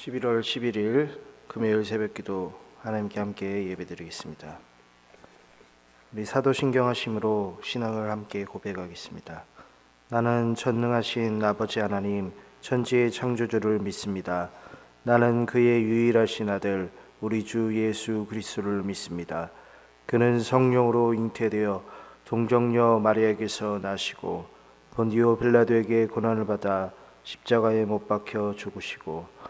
11월 11일 금요일 새벽기도 하나님께 함께 예배드리겠습니다. 우리 사도신경 하심으로 신앙을 함께 고백하겠습니다. 나는 전능하신 아버지 하나님 천지의 창조주를 믿습니다. 나는 그의 유일하신 아들 우리 주 예수 그리스도를 믿습니다. 그는 성령으로 잉태되어 동정녀 마리아에게서 나시고 본디오 빌라도에게 고난을 받아 십자가에 못 박혀 죽으시고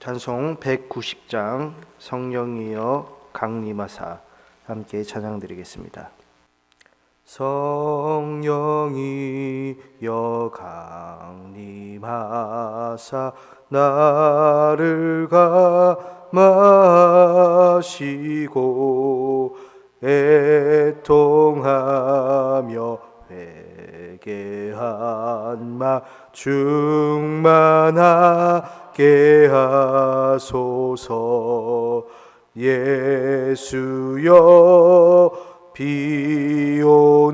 찬송 190장 성령이여 강림하사 함께 찬양 드리겠습니다. 성령이여 강림하사 나를 감하시고 애통하며 회개한 마 충만하 게 하소서. 예수여 비오니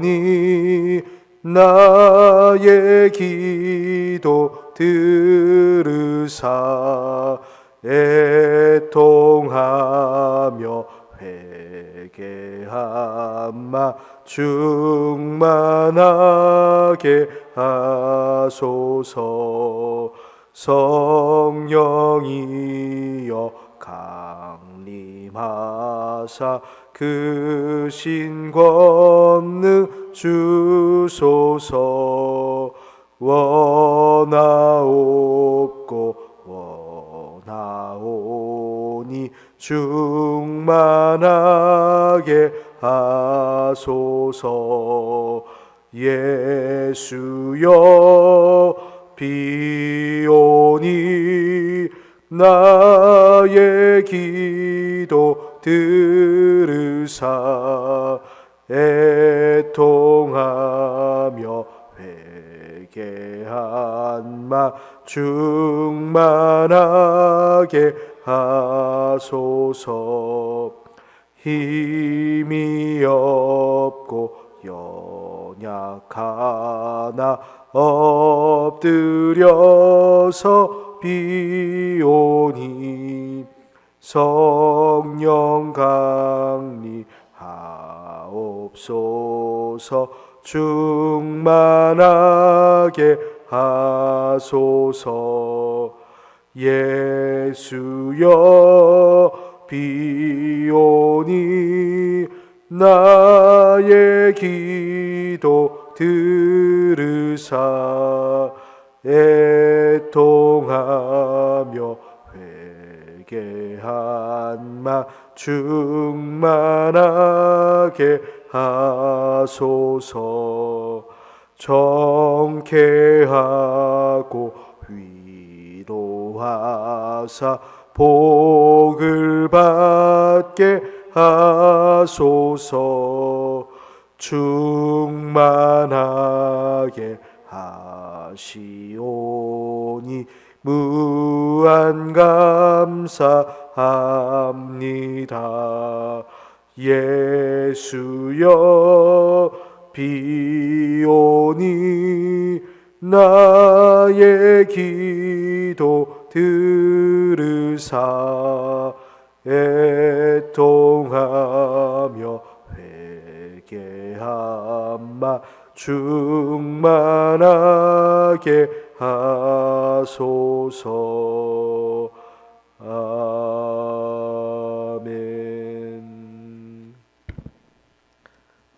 나의 기도 들으사 애통하며 회개한 마 충만하게 하소서 성령이여 강림하사 그 신 권능 주소서 원하옵고 원하오니 충만하게 하소서. 예수여 비오니 나의 기도 들으사 애통하며 회개한 마 충만하게 하소서. 힘이 없고 연약하나 엎드려서 비오니 성령 강리하옵소서 충만하게 하소서 예수여 비오니 나의 기도 들으사 애통하며 회개한 마 충만하게 하소서. 정케하고 위로하사 복을 받게 하소서 충만하게 하시오니 무한 감사합니다. 예수여 비오니 나의 기도 들으사. 애 통하며 회개한 마 충만하게 하소서 아멘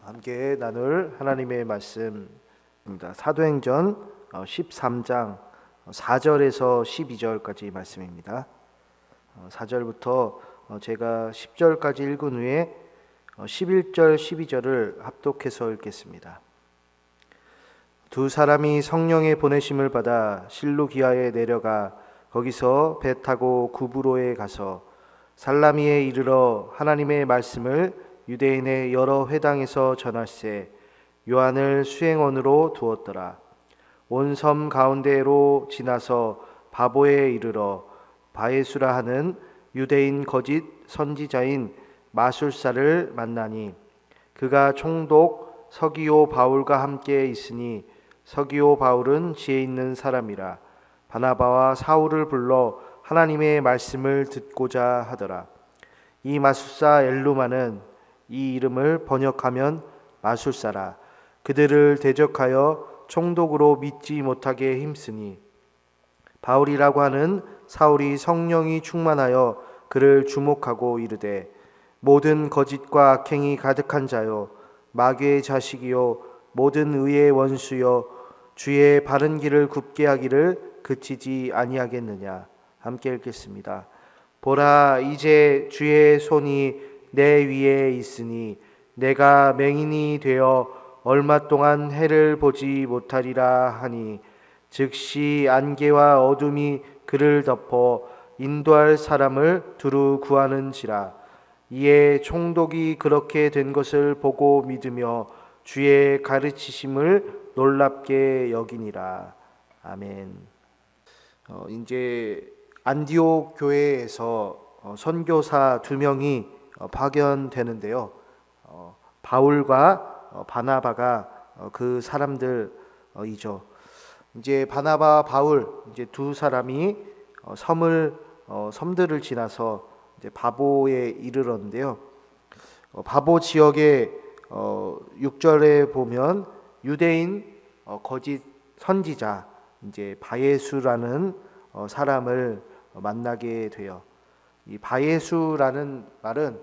함께 나눌 하나님의 말씀입니다. 사도행전 13장 4절에서 12절까지 말씀입니다. 4절부터 제가 10절까지 읽은 후에 11절, 12절을 합독해서 읽겠습니다. 두 사람이 성령의 보내심을 받아 실루기아에 내려가 거기서 배 타고 구브로에 가서 살라미에 이르러 하나님의 말씀을 유대인의 여러 회당에서 전할세 요한을 수행원으로 두었더라. 온 섬 가운데로 지나서 바보에 이르러 바에수라 하는 유대인 거짓 선지자인 마술사를 만나니 그가 총독 서기오 바울과 함께 있으니 서기오 바울은 지혜 있는 사람이라 바나바와 사울을 불러 하나님의 말씀을 듣고자 하더라. 이 마술사 엘루마는 이 이름을 번역하면 마술사라. 그들을 대적하여 총독으로 믿지 못하게 힘쓰니 바울이라고 하는 사울이 성령이 충만하여 그를 주목하고 이르되 모든 거짓과 악행이 가득한 자요 마귀의 자식이요 모든 의의 원수요 주의 바른 길을 굽게 하기를 그치지 아니하겠느냐 함께 읽겠습니다. 보라 이제 주의 손이 내 위에 있으니 내가 맹인이 되어 얼마 동안 해를 보지 못하리라 하니 즉시 안개와 어둠이 그를 덮어 인도할 사람을 두루 구하는지라 이에 총독이 그렇게 된 것을 보고 믿으며 주의 가르치심을 놀랍게 여기니라 아멘. 어, 이제 안디옥 교회에서 어, 선교사 두 명이 어, 파견되는데요. 어, 바울과 어, 바나바가 어, 그 사람들이죠. 이제 바나바 바울 이제 두 사람이 어, 섬을 어, 섬들을 지나서 이제 바보에 이르렀는데요. 어, 바보 지역의 어, 6절에 보면 유대인 어, 거짓 선지자 이제 바예수라는 어, 사람을 만나게 돼요. 이 바예수라는 말은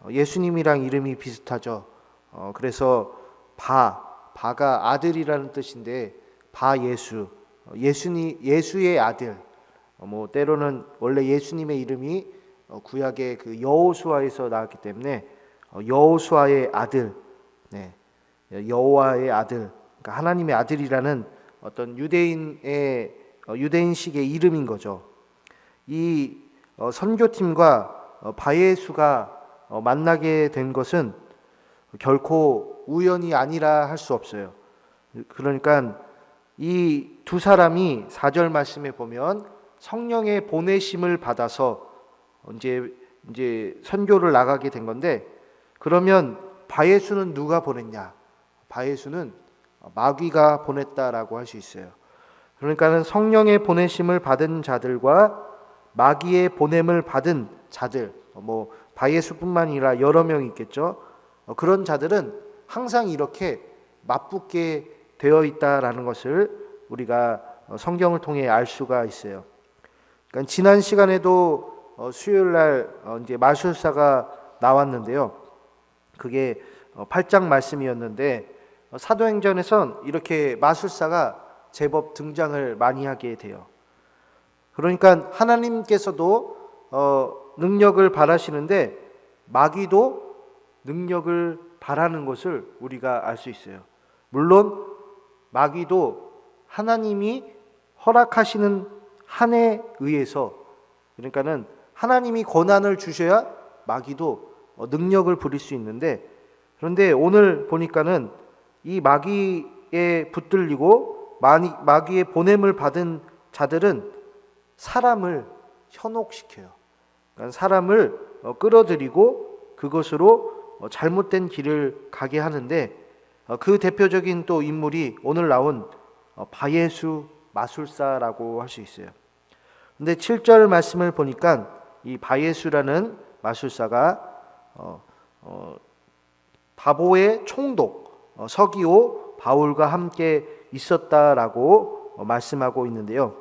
어, 예수님이랑 이름이 비슷하죠. 어, 그래서 바 바가 아들이라는 뜻인데 바 예수 어, 예수니 예수의 아들 어, 뭐 때로는 원래 예수님의 이름이 어, 구약의 그 여호수아에서 나왔기 때문에 어, 여호수아의 아들 네. 여호와의 아들 그러니까 하나님의 아들이라는 어떤 유대인의 어, 유대인식의 이름인 거죠. 이 어, 선교팀과 어, 바예수가 어, 만나게 된 것은 결코 우연이 아니라 할 수 없어요. 그러니까 이 두 사람이 4절 말씀에 보면 성령의 보내심을 받아서 이제 이제 선교를 나가게 된 건데 그러면 바예수는 누가 보냈냐? 바예수는 마귀가 보냈다라고 할 수 있어요. 그러니까는 성령의 보내심을 받은 자들과 마귀의 보냄을 받은 자들, 뭐 바예수뿐만 아니라 여러 명 있겠죠. 어, 그런 자들은 항상 이렇게 맞붙게 되어 있다라는 것을 우리가 어, 성경을 통해 알 수가 있어요. 그러니까 지난 시간에도 어, 수요일 날 이제 마술사가 나왔는데요. 그게 8장 말씀이었는데 사도행전에선 이렇게 마술사가 제법 등장을 많이 하게 돼요. 그러니까 하나님께서도 어, 능력을 바라시는데 마귀도 능력을 바라는 것을 우리가 알 수 있어요. 물론 마귀도 하나님이 허락하시는 한에 의해서 그러니까는 하나님이 권한을 주셔야 마귀도 어, 능력을 부릴 수 있는데 그런데 오늘 보니까는 이 마귀에 붙들리고 마귀의 보냄을 받은 자들은 사람을 현혹시켜요. 그러니까 사람을 어, 끌어들이고 그것으로 어, 잘못된 길을 가게 하는데 어, 그 대표적인 또 인물이 오늘 나온 바예수 마술사라고 할 수 있어요. 근데 7절 말씀을 보니까 이 바예수라는 마술사가 어, 어, 바보의 총독 어, 서기오 바울과 함께 있었다라고 말씀하고 있는데요.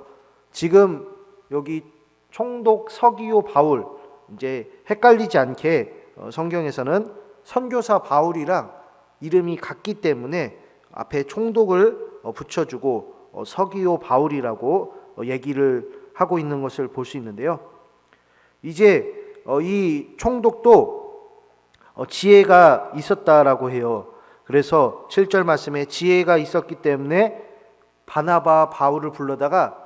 지금 여기 총독 서기오 바울 이제 헷갈리지 않게 어, 성경에서는 선교사 바울이랑 이름이 같기 때문에 앞에 총독을 어, 붙여주고 어, 서기오 바울이라고 얘기를 하고 있는 것을 볼 수 있는데요. 이제 이 총독도 지혜가 있었다라고 해요. 그래서 7절 말씀에 지혜가 있었기 때문에 바나바 바울을 불러다가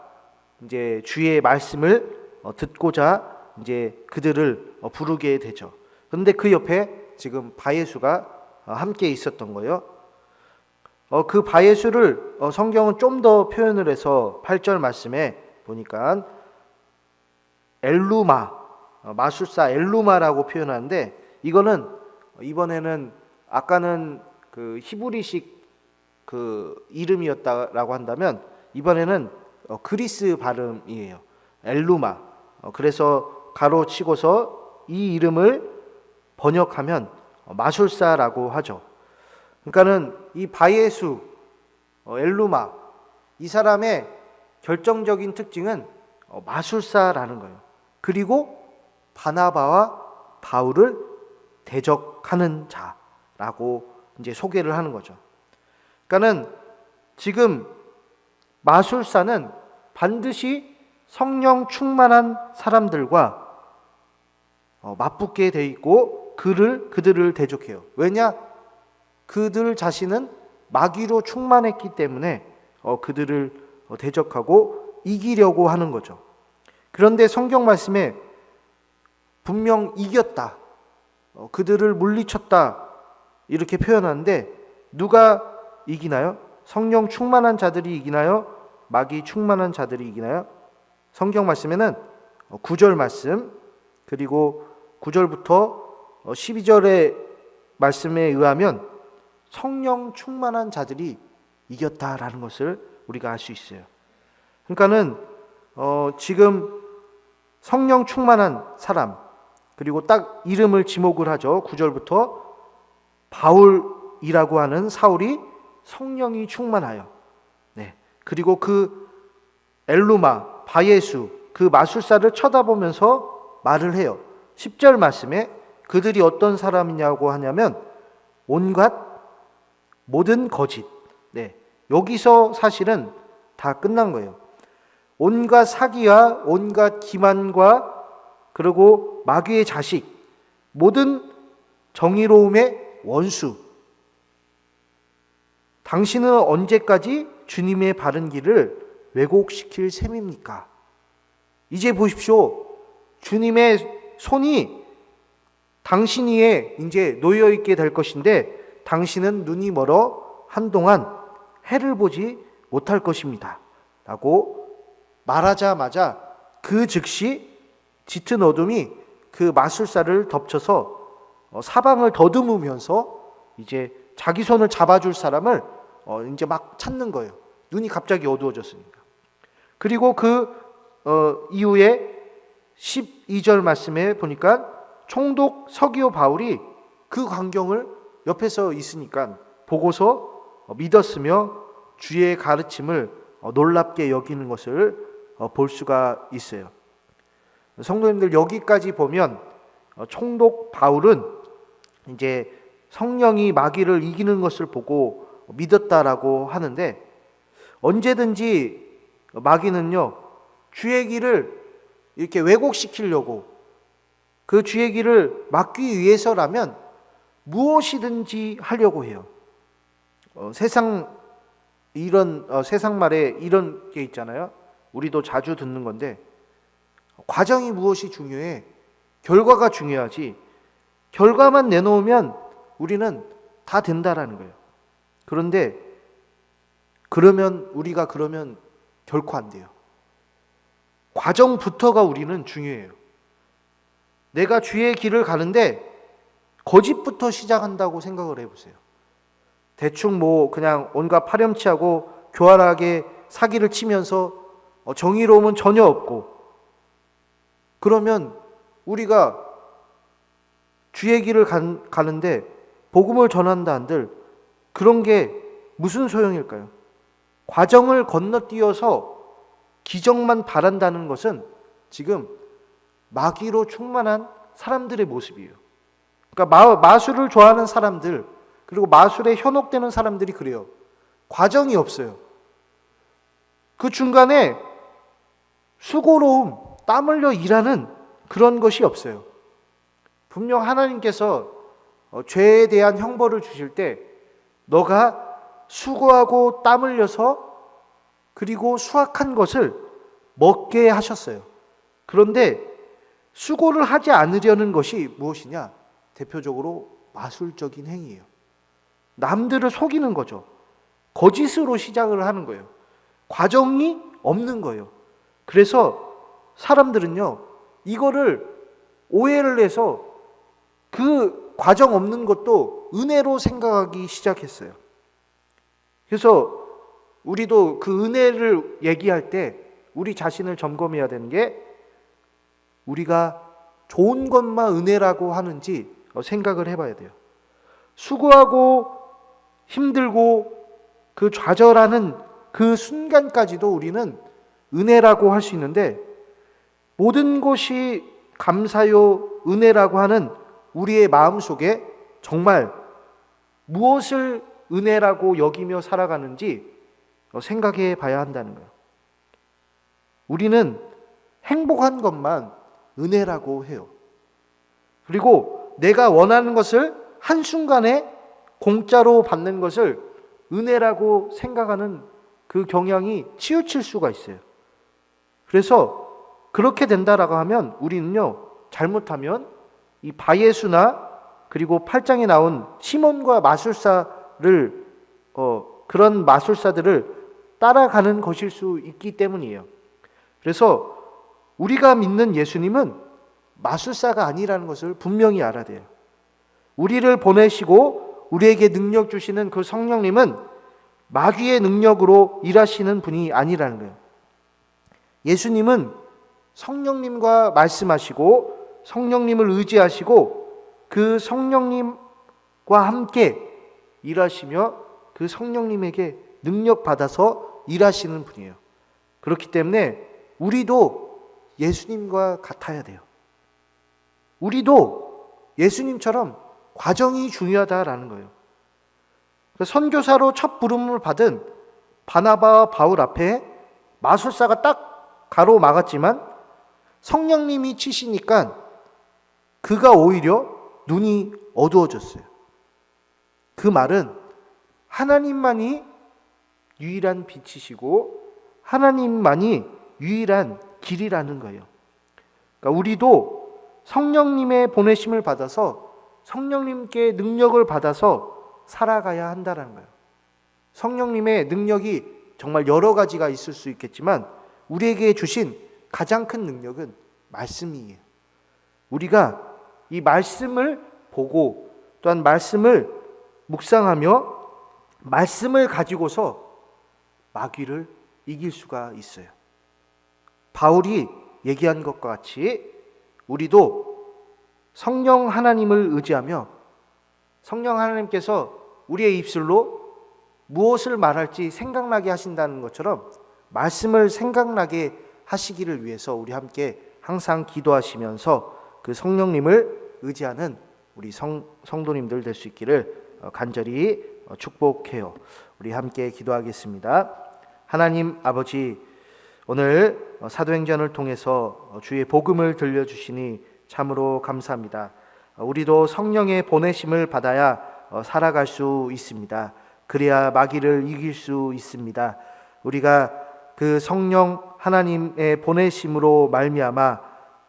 이제 주의 말씀을 어, 듣고자 이제 그들을 어, 부르게 되죠. 그런데 그 옆에 지금 바예수가 어, 함께 있었던 거예요. 어, 그 바예수를 어, 성경은 좀 더 표현을 해서 8절 말씀에 보니까 엘루마 어, 마술사 엘루마라고 표현하는데 이거는 이번에는 아까는 그 히브리식 그 이름이었다라고 한다면 이번에는 어, 그리스 발음이에요. 엘루마. 어, 그래서 가로치고서 이 이름을 번역하면 어, 마술사라고 하죠. 그러니까는 이 바예수 어, 엘루마 이 사람의 결정적인 특징은 어, 마술사라는 거예요. 그리고 바나바와 바울을 대적하는 자라고 이제 소개를 하는 거죠. 그러니까는 지금 마술사는 반드시 성령 충만한 사람들과 어, 맞붙게 돼 있고 그를 그들을 대적해요. 왜냐? 그들 자신은 마귀로 충만했기 때문에 어, 그들을 어, 대적하고 이기려고 하는 거죠. 그런데 성경 말씀에 분명 이겼다, 어, 그들을 물리쳤다 이렇게 표현하는데 누가 이기나요? 성령 충만한 자들이 이기나요? 마귀 충만한 자들이 이기나요? 성경 말씀에는 9절 말씀 그리고 9절부터 12절의 말씀에 의하면 성령 충만한 자들이 이겼다라는 것을 우리가 알 수 있어요. 그러니까는 어 지금 성령 충만한 사람 그리고 딱 이름을 지목을 하죠. 9절부터 바울이라고 하는 사울이 성령이 충만하여 네. 그리고 그 엘루마 바예수 그 마술사를 쳐다보면서 말을 해요. 10절 말씀에 그들이 어떤 사람이냐고 하냐면 온갖 모든 거짓. 네. 여기서 사실은 다 끝난 거예요. 온갖 사기와 온갖 기만과 그리고 마귀의 자식 모든 정의로움의 원수 당신은 언제까지 주님의 바른 길을 왜곡시킬 셈입니까? 이제 보십시오. 주님의 손이 당신 위에 이제 놓여 있게 될 것인데 당신은 눈이 멀어 한동안 해를 보지 못할 것입니다. 라고 말하자마자 그 즉시 짙은 어둠이 그 마술사를 덮쳐서 어, 사방을 더듬으면서 이제 자기 손을 잡아줄 사람을 어, 이제 막 찾는 거예요. 눈이 갑자기 어두워졌으니까. 그리고 그 어, 이후에 12절 말씀에 보니까 총독 서기오 바울이 그 광경을 옆에서 있으니까 보고서 어, 믿었으며 주의 가르침을 어, 놀랍게 여기는 것을 어, 볼 수가 있어요. 성도님들 여기까지 보면 어, 총독 바울은 이제 성령이 마귀를 이기는 것을 보고 믿었다라고 하는데 언제든지 마귀는요 주의 길을 이렇게 왜곡시키려고 그 주의 길을 막기 위해서라면 무엇이든지 하려고 해요. 어, 세상 이런 어, 세상 말에 이런 게 있잖아요. 우리도 자주 듣는 건데 과정이 무엇이 중요해? 결과가 중요하지. 결과만 내놓으면 우리는 다 된다라는 거예요. 그런데 그러면 우리가 그러면 결코 안 돼요. 과정부터가 우리는 중요해요. 내가 주의 길을 가는데 거짓부터 시작한다고 생각을 해보세요. 대충 뭐 그냥 온갖 파렴치하고 교활하게 사기를 치면서 어, 정의로움은 전혀 없고 그러면 우리가 주의 길을 가는데 복음을 전한다 한들 그런 게 무슨 소용일까요? 과정을 건너뛰어서 기적만 바란다는 것은 지금 마귀로 충만한 사람들의 모습이에요. 그러니까 마, 술을 좋아하는 사람들 그리고 마술에 현혹되는 사람들이 그래요. 과정이 없어요. 그 중간에 수고로움, 땀 흘려 일하는 그런 것이 없어요. 분명 하나님께서 어, 죄에 대한 형벌을 주실 때 너가 수고하고 땀 흘려서 그리고 수확한 것을 먹게 하셨어요. 그런데 수고를 하지 않으려는 것이 무엇이냐? 대표적으로 마술적인 행위예요. 남들을 속이는 거죠. 거짓으로 시작을 하는 거예요. 과정이 없는 거예요. 그래서 사람들은요, 이거를 오해를 해서 그 과정 없는 것도 은혜로 생각하기 시작했어요. 그래서 우리도 그 은혜를 얘기할 때 우리 자신을 점검해야 되는 게 우리가 좋은 것만 은혜라고 하는지 생각을 해봐야 돼요. 수고하고 힘들고 그 좌절하는 그 순간까지도 우리는 은혜라고 할 수 있는데 모든 것이 감사요 은혜라고 하는 우리의 마음 속에 정말 무엇을 은혜라고 여기며 살아가는지 생각해 봐야 한다는 거예요. 우리는 행복한 것만 은혜라고 해요. 그리고 내가 원하는 것을 한순간에 공짜로 받는 것을 은혜라고 생각하는 그 경향이 치우칠 수가 있어요. 그래서 그렇게 된다라고 하면 우리는요, 잘못하면 이 바예수나 그리고 8장에 나온 시몬과 마술사를 어, 그런 마술사들을 따라가는 것일 수 있기 때문이에요. 그래서 우리가 믿는 예수님은 마술사가 아니라는 것을 분명히 알아야 돼요. 우리를 보내시고 우리에게 능력 주시는 그 성령님은 마귀의 능력으로 일하시는 분이 아니라는 거예요. 예수님은 성령님과 말씀하시고 성령님을 의지하시고 그 성령님과 함께 일하시며 그 성령님에게 능력 받아서 일하시는 분이에요. 그렇기 때문에 우리도 예수님과 같아야 돼요. 우리도 예수님처럼 과정이 중요하다라는 거예요. 선교사로 첫 부름을 받은 바나바와 바울 앞에 마술사가 딱 가로막았지만 성령님이 치시니까 그가 오히려 눈이 어두워졌어요. 그 말은 하나님만이 유일한 빛이시고 하나님만이 유일한 길이라는 거예요. 그러니까 우리도 성령님의 보내심을 받아서 성령님께 능력을 받아서 살아가야 한다는 거예요. 성령님의 능력이 정말 여러 가지가 있을 수 있겠지만 우리에게 주신 가장 큰 능력은 말씀이에요. 우리가 이 말씀을 보고 또한 말씀을 묵상하며 말씀을 가지고서 마귀를 이길 수가 있어요. 바울이 얘기한 것과 같이 우리도 성령 하나님을 의지하며 성령 하나님께서 우리의 입술로 무엇을 말할지 생각나게 하신다는 것처럼 말씀을 생각나게 하시기를 위해서 우리 함께 항상 기도하시면서 그 성령님을 의지하는 우리 성, 성도님들 될 수 있기를 어, 간절히 어, 축복해요. 우리 함께 기도하겠습니다. 하나님 아버지 오늘 어, 사도행전을 통해서 주의 복음을 들려주시니 참으로 감사합니다. 우리도 성령의 보내심을 받아야 살아갈 수 있습니다. 그래야 마귀를 이길 수 있습니다. 우리가 그 성령 하나님의 보내심으로 말미암아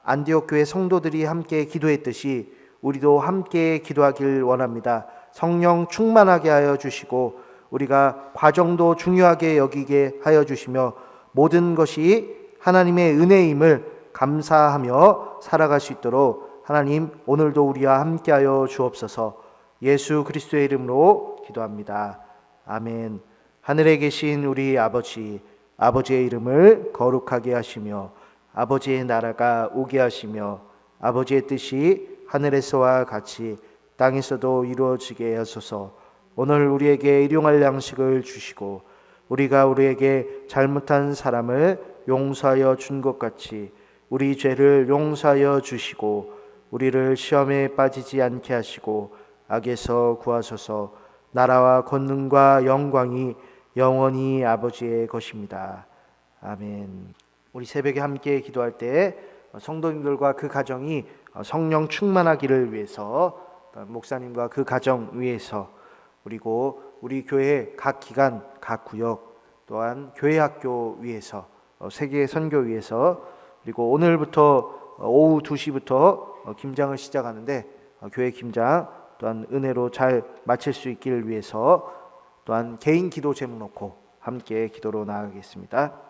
안디옥 교회 성도들이 함께 기도했듯이 우리도 함께 기도하길 원합니다. 성령 충만하게 하여 주시고 우리가 과정도 중요하게 여기게 하여 주시며 모든 것이 하나님의 은혜임을 감사하며 살아갈 수 있도록 하나님 오늘도 우리와 함께하여 주옵소서. 예수 그리스도의 이름으로 기도합니다. 아멘. 하늘에 계신 우리 아버지 아버지의 이름을 거룩하게 하시며 아버지의 나라가 오게 하시며 아버지의 뜻이 하늘에서와 같이 땅에서도 이루어지게 하소서. 오늘 우리에게 일용할 양식을 주시고 우리가 우리에게 잘못한 사람을 용서하여 준 것 같이 우리 죄를 용서하여 주시고 우리를 시험에 빠지지 않게 하시고 악에서 구하소서. 나라와 권능과 영광이 영원히 아버지의 것입니다. 아멘. 우리 새벽에 함께 기도할 때 성도님들과 그 가정이 성령 충만하기를 위해서 목사님과 그 가정 위해서 그리고 우리 교회 각 기관, 각 구역 또한 교회 학교 위해서 어, 세계 선교 위에서 그리고 오늘부터 어, 오후 2시부터 어, 김장을 시작하는데 어, 교회 김장 또한 은혜로 잘 마칠 수 있기를 위해서 또한 개인 기도 제목 놓고 함께 기도로 나아가겠습니다.